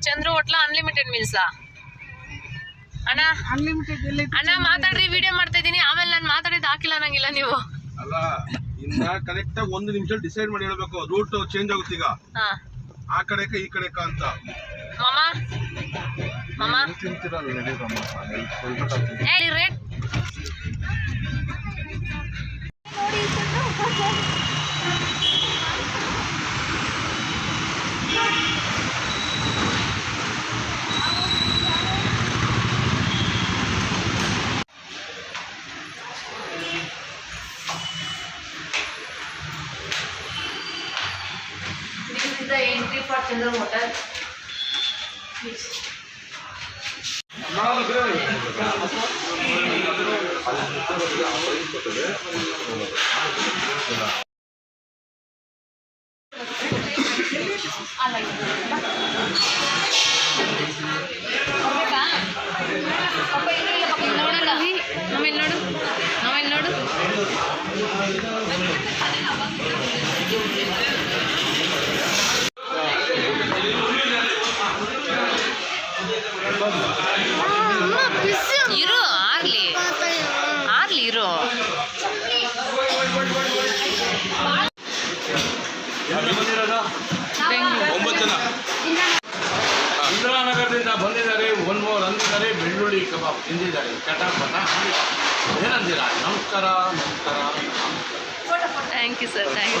Chandru hotel unlimited ಮೀಲ್ಸಾ ಅಣ್ಣ unlimited ಅಣ್ಣ ಮಾತಾಡ್ರಿ ವಿಡಿಯೋ ಮಾಡ್ತಾ ಇದೀನಿ ಆಮೇಲೆ ನಾನು ಮಾತಾಡಿದ್ದು ಹಾಕಿಲ್ಲ ನಂಗಿಲ್ಲ ನೀವು. ಅಲ್ಲ ಇನ್ನ ಕರೆಕ್ಟ್ ಆಗಿ ಒಂದು ನಿಮಿಷ ಡಿಸೈಡ್ ಮಾಡಿ ಹೇಳ್ಬೇಕು. ರೂಟ್ ಚೇಂಜ್ ಆಗುತ್ತೆ ಈಗ. ಹಾ. ಆ ಕಡೆಕ ಈ ಕಡೆಕ ಅಂತ. ಮಾಮ? ಮಾಮ? ಏ rate is the entry for Chandra Hotel. Please. I like ಇರು ಆಗ್ಲಿ. ಆಗ್ಲಿ ಇರು. ಇಂದಿರಾನಗರದಿಂದ ಬಂದಿದ್ದಾರೆ ಒನ್ ಮೋರ್ ಅಂದಿದ್ದಾರೆ ಬೆಳ್ಳುಳ್ಳಿ ಕಬಾಬ್ ತಿಂದಿದ್ದಾರೆ. ಚಟಾಪಟ ಏನಂದಿರ? ನಮಸ್ಕಾರ ನಮಸ್ಕಾರ thank you sir thank you.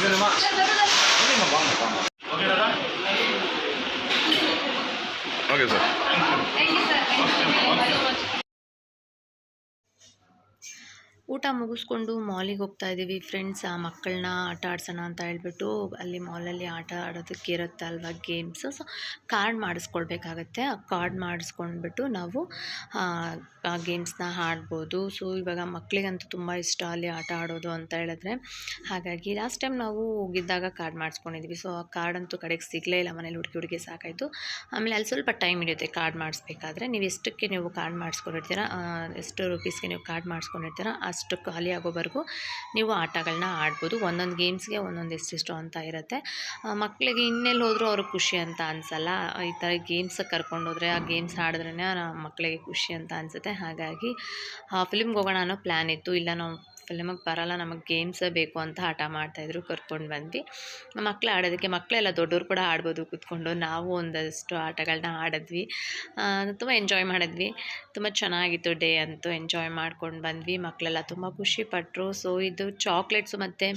Okay sir ಊಟ ಮುಗಿಸ್ಕೊಂಡು ಮಾಲಿಗೆ ಹೋಗ್ತಾ ಇದ್ದೀವಿ ಫ್ರೆಂಡ್ಸ್ ಆ ಮಕ್ಕಳನ್ನ ಆಟ ಆಡ್ಸೋಣ ಅಂತ ಹೇಳ್ಬಿಟ್ಟು ಅಲ್ಲಿ ಮಾಲಲ್ಲಿ ಆಟ ಆಡೋದಕ್ಕೆ ಇರುತ್ತೆ ಅಲ್ವಾ ಗೇಮ್ಸು ಸೊ ಕಾರ್ಡ್ ಮಾಡಿಸ್ಕೊಳ್ಬೇಕಾಗತ್ತೆ. ಆ ಕಾರ್ಡ್ ಮಾಡಿಸ್ಕೊಂಡ್ಬಿಟ್ಟು ನಾವು ಆ, ಆ ಗೇಮ್ಸ್ನ ಆಡ್ಬೋದು. ಸೊ ಇವಾಗ ಮಕ್ಕಳಿಗಂತೂ ತುಂಬ ಇಷ್ಟ ಅಲ್ಲಿ ಆಟ ಆಡೋದು ಅಂತ ಹೇಳಿದ್ರೆ. ಹಾಗಾಗಿ ಲಾಸ್ಟ್ ಟೈಮ್ ನಾವು ಹೋಗಿದ್ದಾಗ ಕಾರ್ಡ್ ಮಾಡಿಸ್ಕೊಂಡಿದ್ವಿ. ಸೊ ಆ ಕಾರ್ಡ್ ಅಂತೂ ಕಡೆಗೆ ಸಿಗಲೇ ಇಲ್ಲ. ಮನೇಲಿ ಹುಡುಗಿ ಹುಡುಗಿ ಸಾಕಾಯಿತು. ಆಮೇಲೆ ಅಲ್ಲಿ ಸ್ವಲ್ಪ ಟೈಮ್ ಹಿಡಿಯುತ್ತೆ ಕಾರ್ಡ್ ಮಾಡಿಸ್ಬೇಕಾದ್ರೆ. ನೀವು ಎಷ್ಟಕ್ಕೆ ನೀವು ಕಾರ್ಡ್ ಮಾಡಿಸ್ಕೊಂಡಿರ್ತೀರಾ ಆ, ಎಷ್ಟು ರುಪೀಸ್ಗೆ ನೀವು ಕಾರ್ಡ್ ಮಾಡಿಸ್ಕೊಂಡಿರ್ತೀರಾ ಅಷ್ಟು ಖಾಲಿ ಆಗೋವರೆಗೂ ನೀವು ಆಟಗಳನ್ನ ಆಡ್ಬೋದು. ಒಂದೊಂದು ಗೇಮ್ಸ್ಗೆ ಒಂದೊಂದು ಎಷ್ಟಿಷ್ಟು ಅಂತ ಇರುತ್ತೆ. ಮಕ್ಕಳಿಗೆ ಇನ್ನೆಲ್ಲಿ ಹೋದರೂ ಅವ್ರಿಗೆ ಖುಷಿ ಅಂತ ಅನಿಸಲ್ಲ. ಈ ಥರ ಗೇಮ್ಸ್ ಕರ್ಕೊಂಡೋದ್ರೆ ಆ ಗೇಮ್ಸ್ ಆಡಿದ್ರೇ ಮಕ್ಕಳಿಗೆ ಖುಷಿ ಅಂತ ಅನಿಸುತ್ತೆ. ಹಾಗಾಗಿ ಫಿಲ್ಮ್ಗೆ ಹೋಗೋಣ ಅನ್ನೋ ಪ್ಲ್ಯಾನ್ ಇತ್ತು. ಇಲ್ಲ, ನಾವು ಫಿಲ್ಮಿಗೆ ಬರಲ್ಲ, ನಮಗೆ ಗೇಮ್ಸೇ ಬೇಕು ಅಂತ ಹಠ ಮಾಡ್ತಾಯಿದ್ರು ಕರ್ಕೊಂಡು ಬಂದ್ವಿ. ಮಕ್ಕಳು ಆಡೋದಕ್ಕೆ ಮಕ್ಕಳೆಲ್ಲ ದೊಡ್ಡವರು ಕೂಡ ಆಡ್ಬೋದು ಕೂತ್ಕೊಂಡು. ನಾವು ಒಂದಷ್ಟು ಆಟಗಳನ್ನ ಆಡಿದ್ವಿ. ತುಂಬ ಎಂಜಾಯ್ ಮಾಡಿದ್ವಿ. ತುಂಬ ಚೆನ್ನಾಗಿತ್ತು ಡೇ ಅಂತೂ ಎಂಜಾಯ್ ಮಾಡ್ಕೊಂಡು ಬಂದ್ವಿ. ಮಕ್ಕಳೆಲ್ಲ ತುಂಬ ಖುಷಿಪಟ್ಟರು ಸೊ ಇದು ಚಾಕ್ಲೇಟ್ಸು ಮತ್ತು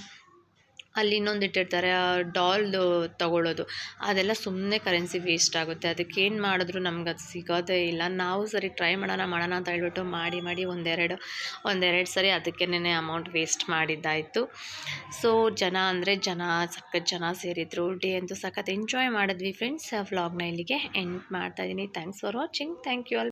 ಅಲ್ಲಿ ಇನ್ನೊಂದು ಇಟ್ಟಿರ್ತಾರೆ ಡಾಲ್ದು ತಗೊಳ್ಳೋದು. ಅದೆಲ್ಲ ಸುಮ್ಮನೆ ಕರೆನ್ಸಿ ವೇಸ್ಟ್ ಆಗುತ್ತೆ. ಅದಕ್ಕೆ ಏನು ಮಾಡಿದ್ರು ನಮ್ಗೆ ಅದು ಸಿಗೋದೇ ಇಲ್ಲ. ನಾವು ಸರಿ ಟ್ರೈ ಮಾಡೋಣ ಮಾಡೋಣ ಅಂತ ಹೇಳ್ಬಿಟ್ಟು ಮಾಡಿ ಮಾಡಿ ಒಂದೆರಡು ಒಂದೆರಡು ಸರಿ ಅದಕ್ಕೇನೆ ಅಮೌಂಟ್ ವೇಸ್ಟ್ ಮಾಡಿದ್ದಾಯಿತು. ಸೊ ಜನ ಅಂದರೆ ಜನ, ಸಖತ್ ಜನ ಸೇರಿದ್ರು. ಡೇ ಅಂತೂ ಸಖತ್ ಎಂಜಾಯ್ ಮಾಡಿದ್ವಿ ಫ್ರೆಂಡ್ಸ್ ವ್ಲಾಗ್ನ ಇಲ್ಲಿಗೆ ಎಂಡ್ ಮಾಡ್ತಾಯಿದ್ದೀನಿ thanks for watching thank you all